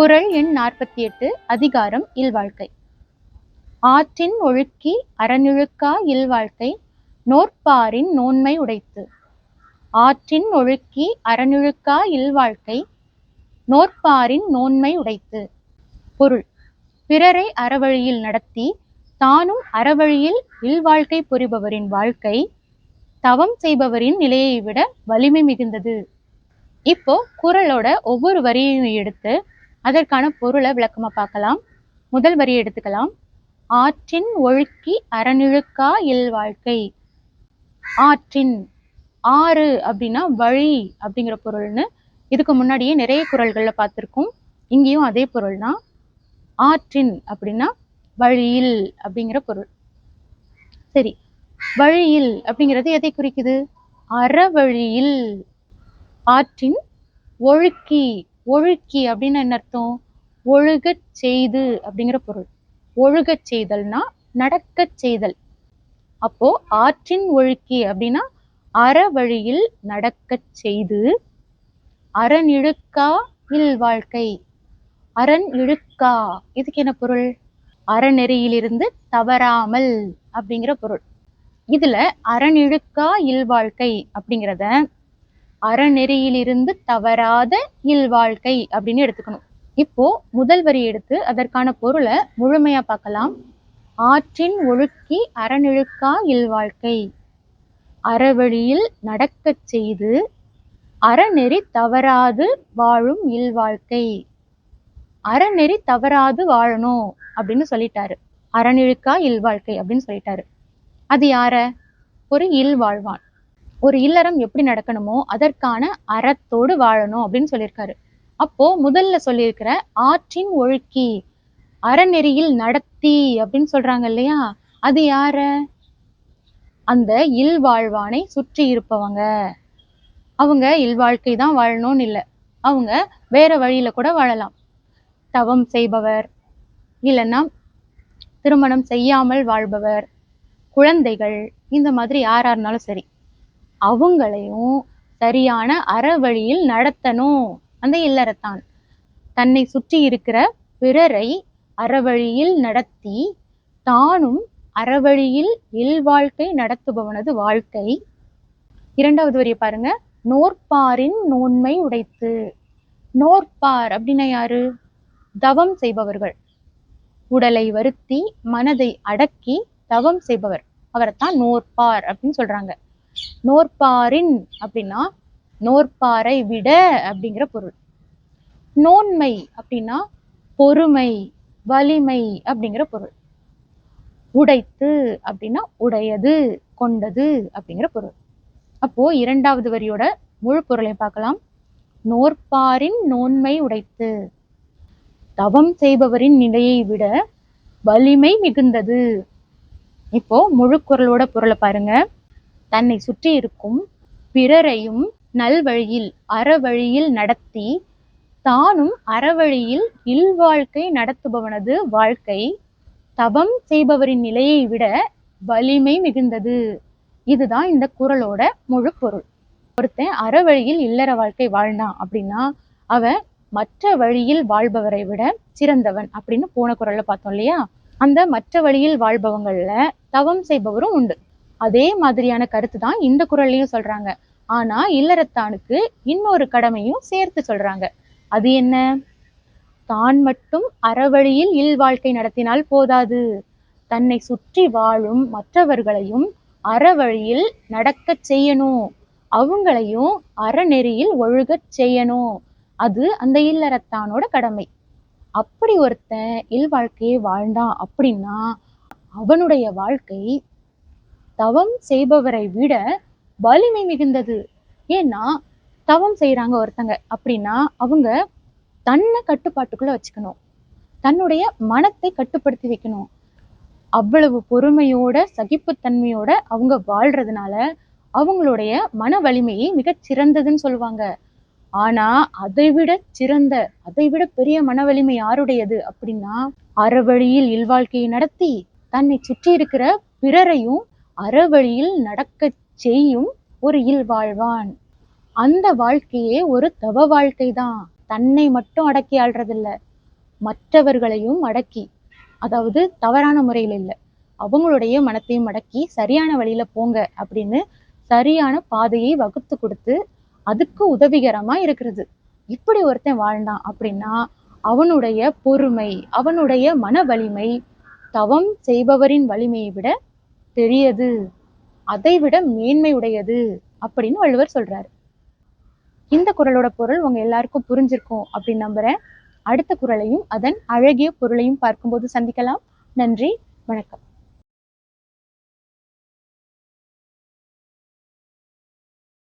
குரல் எண் நாற்பத்தி எட்டு அதிகாரம் இல்வாழ்க்கை. ஆற்றின் ஒழுக்கி அறநிழுக்கா இல்வாழ்க்கை நோற்பாரின் நோன்மை உடைத்து. ஆற்றின் ஒழுக்கி அறநிழுக்கா இல்வாழ்க்கை நோற்பாரின் நோன்மை உடைத்து. பொருள். பிறரை அறவழியில் நடத்தி தானும் அறவழியில் இல்வாழ்க்கை புரிபவரின் வாழ்க்கை தவம் செய்பவரின் நிலையை விட வலிமை மிகுந்தது. இப்போ குறளோட ஒவ்வொரு வரியையும் எடுத்து அதற்கான பொருளை விளக்கமா பார்க்கலாம். முதல் வரியை எடுத்துக்கலாம். ஆற்றின் ஒழுக்கி அறநிழுக்கா இல்வாழ்க்கை ஆற்றின் ஆறு அப்படின்னா வழி அப்படிங்கிற பொருள்னு. இதுக்கு முன்னாடியே நிறைய குரல்களில் பார்த்துருக்கோம். இங்கேயும் அதே பொருள் தான் ஆற்றின் அப்படின்னா வழியில் அப்படிங்கிற பொருள். சரி வழியில் அப்படிங்கிறது எதை குறிக்குது? அறவழியில். ஆற்றின் ஒழுக்கி ஒழுக்கி அப்படின்னு என்ன அர்த்தம்? ஒழுகச் செய்து அப்படிங்கிற பொருள். ஒழுகச் செய்தல்னா நடக்கச் செய்தல். அப்போ ஆற்றின் ஒழுக்கி அப்படின்னா அறவழியில் நடக்கச் செய்து அறநிழுக்கா இல் வாழ்க்கை. அரண் இழுக்கா இதுக்கு என்ன பொருள்? அறநெறியிலிருந்து தவறாமல் அப்படிங்கிற பொருள். இதுல அறநிழுக்கா இல்வாழ்க்கை அப்படிங்கிறத அறநெறியிலிருந்து தவறாத இல்வாழ்க்கை அப்படின்னு எடுத்துக்கணும். இப்போ முதல் வரி எடுத்து அதற்கான பொருளை முழுமையா பார்க்கலாம். ஆற்றின் ஒழுக்கி அறநிழுக்கா இல்வாழ்க்கை. அறவழியில் நடக்கச் செய்து அறநெறி தவறாது வாழும் இல்வாழ்க்கை. அறநெறி தவறாது வாழணும் அப்படின்னு சொல்லிட்டாரு. அறநிழுக்கா இல்வாழ்க்கை அப்படின்னு சொல்லிட்டாரு. அது யார? ஒரு இல் வாழ்வான் ஒரு இல்லறம் எப்படி நடக்கணுமோ அதற்கான அறத்தோடு வாழணும் அப்படின்னு சொல்லியிருக்காரு. அப்போ முதல்ல சொல்லியிருக்கிற ஆற்றின் ஒழுக்கி அறநெறியில் நடத்தி அப்படின்னு சொல்றாங்க இல்லையா? அது யார? அந்த இல் வாழ்வானை சுற்றி இருப்பவங்க. அவங்க இல்வாழ்க்கை தான் வாழணும்னு இல்லை. அவங்க வேற வழியில கூட வாழலாம். தவம் செய்பவர் இல்லைன்னா திருமணம் செய்யாமல் வாழ்பவர் குழந்தைகள் இந்த மாதிரி யாரா இருந்தாலும் சரி. அவங்களையும் சரியான அறவழியில் நடத்தணும். அந்த இல்லறத்தான். தன்னை சுற்றி இருக்கிற பிறரை அறவழியில் நடத்தி தானும் அறவழியில் இல்வாழ்க்கை நடத்துபவனது வாழ்க்கை. இரண்டாவது வரிய பாருங்க. நோற்பாரின் நோன்மை உடைத்து. நோற்பார் அப்படின்னா யாரு? தவம் செய்பவர்கள். உடலை வருத்தி மனதை அடக்கி தவம் செய்பவர். அவரைத்தான் நோற்பார் அப்படின்னு சொல்றாங்க. நோற்பாரின் அப்படின்னா நோற்பாரை விட அப்படிங்கிற பொருள். நோன்மை அப்படின்னா பொறுமை வலிமை அப்படிங்கிற பொருள். உடைத்து அப்படின்னா உடையது கொண்டது அப்படிங்கிற பொருள். அப்போ இரண்டாவது வரியோட முழு பொருளை பார்க்கலாம். நோற்பாரின் நோன்மை உடைத்து. தவம் செய்பவரின் நிலையை விட வலிமை மிகுந்தது. இப்போ முழு குரலோட பொருளை பாருங்க. தன்னை சுற்றி இருக்கும் பிறரையும் நல்வழியில் அறவழியில் நடத்தி தானும் அறவழியில் இல்வாழ்க்கை நடத்துபவனது வாழ்க்கை தவம் செய்பவரின் நிலையை விட வலிமை மிகுந்தது. இதுதான் இந்த குரலோட முழு பொருள். ஒருத்தன் அறவழியில் இல்லற வாழ்க்கை வாழ்ந்தான் அப்படின்னா அவன் மற்ற வழியில் வாழ்பவரை விட சிறந்தவன் அப்படின்னு போன குரல்ல பார்த்தோம் இல்லையா? அந்த மற்ற வழியில் வாழ்பவங்கள்ல தவம் செய்பவரும் உண்டு. அதே மாதிரியான கருத்து தான் இந்த குரல்லையும் சொல்றாங்க. ஆனா இல்லறத்தானுக்கு இன்னொரு கடமையும் சேர்த்து சொல்றாங்க. அது என்ன? தான் மட்டும் அறவழியில் இல் வாழ்க்கை நடத்தினால் போதாது. தன்னை சுற்றி வாழும் மற்றவர்களையும் அறவழியில் நடக்கச் செய்யணும். அவங்களையும் அறநெறியில் ஒழுகச் செய்யணும். அது அந்த இல்லறத்தானோட கடமை. அப்படி ஒருத்தன் இல் வாழ்க்கையை வாழ்ந்தான் அப்படின்னா அவனுடைய வாழ்க்கை தவம் செய்பவரை விட வலிமை மிகுந்தது. ஏன்னா தவம் செய்கிறாங்க ஒருத்தங்க. அப்படின்னா அவங்க தன்னை கட்டுப்பாட்டுக்குள்ள வச்சுக்கணும். தன்னுடைய மனத்தை கட்டுப்படுத்தி வைக்கணும். அவ்வளவு பொறுமையோட சகிப்புத்தன்மையோட அவங்க வாழ்றதுனால அவங்களுடைய மன வலிமையை மிகச் சிறந்ததுன்னு சொல்லுவாங்க. ஆனா அதை விட சிறந்த அதை விட பெரிய மன வலிமை யாருடையது அப்படின்னா அறவழியில் இல்வாழ்க்கையை நடத்தி தன்னை சுற்றி இருக்கிற பிறரையும் அறவழியில் நடக்கச் செய்யும் ஒரு இல்வாழ்வான். அந்த வாழ்க்கையே ஒரு தவ வாழ்க்கை தான் தன்னை மட்டும் அடக்கி ஆள்றதில்ல. மற்றவர்களையும் அடக்கி அதாவது தவறான முறையில் இல்லை. அவங்களுடைய மனத்தையும் அடக்கி சரியான வழியில போங்க அப்படின்னு சரியான பாதையை வகுத்து கொடுத்து அதுக்கு உதவிகரமா இருக்கிறது. இப்படி ஒருத்தன் வாழ்ந்தான் அப்படின்னா அவனுடைய பொறுமை அவனுடைய மன வலிமை தவம் செய்பவரின் வலிமையை விட பெரியது. அதை விட மேன்மை உடையது அப்படின்னு வள்ளுவர் சொல்றாரு. இந்த குறளோட பொருள் உங்க எல்லாருக்கும் புரிஞ்சிருக்கும் அப்படின்னு நம்புறேன். அடுத்த குறளையும் அதன் அழகிய பொருளையும் பார்க்கும்போது சந்திக்கலாம். நன்றி வணக்கம்.